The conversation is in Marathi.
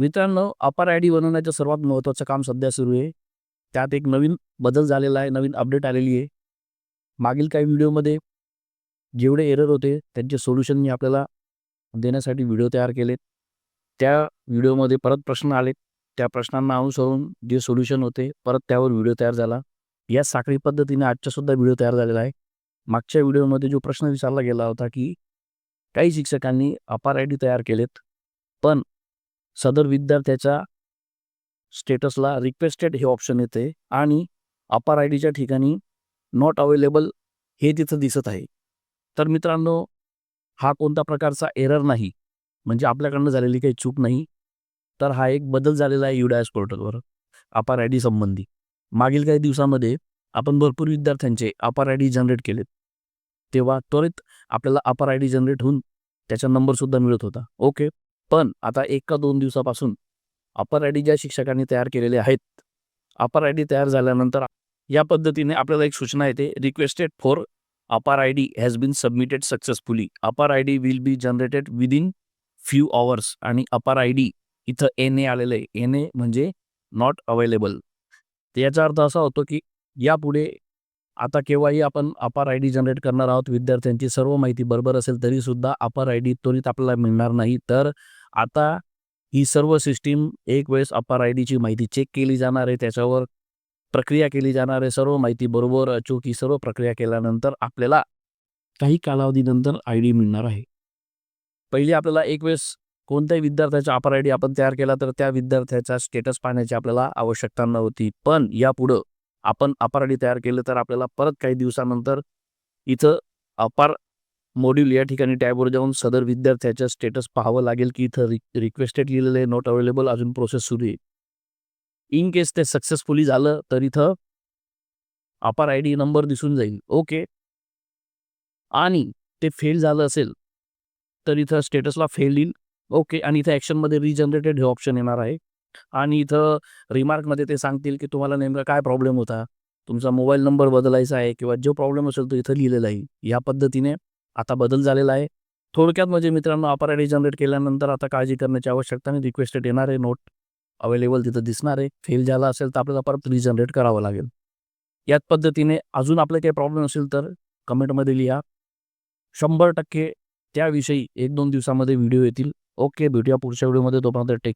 मित्रांनो अपार आय डी बनवण्याचं सर्वात महत्त्वाचं काम सध्या सुरू आहे. त्यात एक नवीन बदल झालेला आहे नवीन अपडेट आलेली आहे. मागील काही व्हिडिओमध्ये जेवढे एरर होते त्यांचे सोल्युशन मी आपल्याला देण्यासाठी व्हिडिओ तयार केलेत. त्या व्हिडिओमध्ये परत प्रश्न आले त्या प्रश्नांना अनुसरून जे सोल्युशन होते परत त्यावर व्हिडिओ तयार झाला. या साखळी पद्धतीने आजचासुद्धा व्हिडिओ तयार झालेला आहे. मागच्या व्हिडिओमध्ये जो प्रश्न विचारला गेला होता की काही शिक्षकांनी अपार आय डी तयार केलेत पण सदर विद्यार्थ्याच्या स्टेटसला रिक्वेस्टेड हे ऑप्शन येते आणि अपार आय डीच्या ठिकाणी नॉट अवेलेबल हे तिथं दिसत आहे. तर मित्रांनो हा कोणता प्रकारचा एरर नाही म्हणजे आपल्याकडनं झालेली काही चूक नाही तर हा एक बदल झालेला आहे युडायस पोर्टलवर अपार आय डी संबंधी. मागील काही दिवसामध्ये आपण भरपूर विद्यार्थ्यांचे अपार आय डी जनरेट केलेत. तेव्हा त्वरित आपल्याला अपार आय डी जनरेट होऊन त्याचा नंबरसुद्धा मिळत होता. ओके पण आता एक का दोन दिवसापासून अपर आय डी ज्या शिक्षकांनी तयार केलेले आहेत अपर आय डी तयार झाल्यानंतर या पद्धतीने आपल्याला एक सूचना येते requested for APAAR I D has been submitted successfully APAAR I D will be generated within few hours आणि अपार आय डी इथं एन ए आलेलं आहे. एन ए म्हणजे नॉट अवेलेबल याचा अर्थ असा होतो की यापुढे आता केव्हाही आपण अपार आय डी जनरेट करणार आहोत विद्यार्थ्यांची सर्व माहिती बरोबर असेल तरीसुद्धा अपार आय डी त्वरित आपल्याला मिळणार नाही. तर आता ही सर्व सिस्टीम एक वेळेस अपार आय डीची माहिती चेक केली जाणार आहे त्याच्यावर प्रक्रिया केली जाणार आहे सर्व माहिती बरोबर अचूक ही सर्व प्रक्रिया केल्यानंतर आपल्याला काही कालावधीनंतर आय डी मिळणार आहे. पहिली आपल्याला एक वेळेस कोणत्याही विद्यार्थ्याचा अपार आय डी आपण तयार केला तर त्या विद्यार्थ्याचा स्टेटस पाहण्याची आपल्याला आवश्यकता नव्हती. पण यापुढं आपण अपार आय डी तयार केलं तर आपल्याला परत काही दिवसानंतर इथं अपार मॉड्यूल या ठिकाणी टॅबवर जाऊन सदर विद्यार्थ्याच्या स्टेटस पाहावं लागेल की इथं रिक्वेस्टेड लिहिलेलं आहे. नॉट अवेलेबल अजून प्रोसेस सुरू आहे. इन केस ते सक्सेसफुली झालं तर इथं अपार आय डी नंबर दिसून जाईल. ओके आणि ते फेल झालं असेल तर इथं स्टेटसला फेल येईल. ओके आणि इथं ॲक्शनमध्ये रिजनरेटेड हे ऑप्शन येणार आहे. आणि इथं रिमार्कमध्ये ते सांगतील की तुम्हाला नेमका काय प्रॉब्लेम होता. तुमचा मोबाईल नंबर बदलायचा आहे किंवा जो प्रॉब्लेम असेल तो इथं लिहिलेला आहे. या पद्धतीने आता बदल झालेला आहे. थोडक्यात म्हणजे मित्रांनो अपार आय जनरेट केल्यानंतर आता काळजी करण्याची आवश्यकता नाही रिक्वेस्टेड येणार आहे. नोट अवेलेबल तिथं दिसणार आहे. फेल झाला असेल तर आपल्याला परत रिजनरेट करावं लागेल. याच पद्धतीने अजून आपले काही प्रॉब्लेम असेल तर कमेंटमध्ये लिहा. शंभर टक्के त्याविषयी एक दोन दिवसामध्ये व्हिडिओ येतील. ओके भेटूया पुढच्या व्हिडिओमध्ये. तोपर्यंत टेक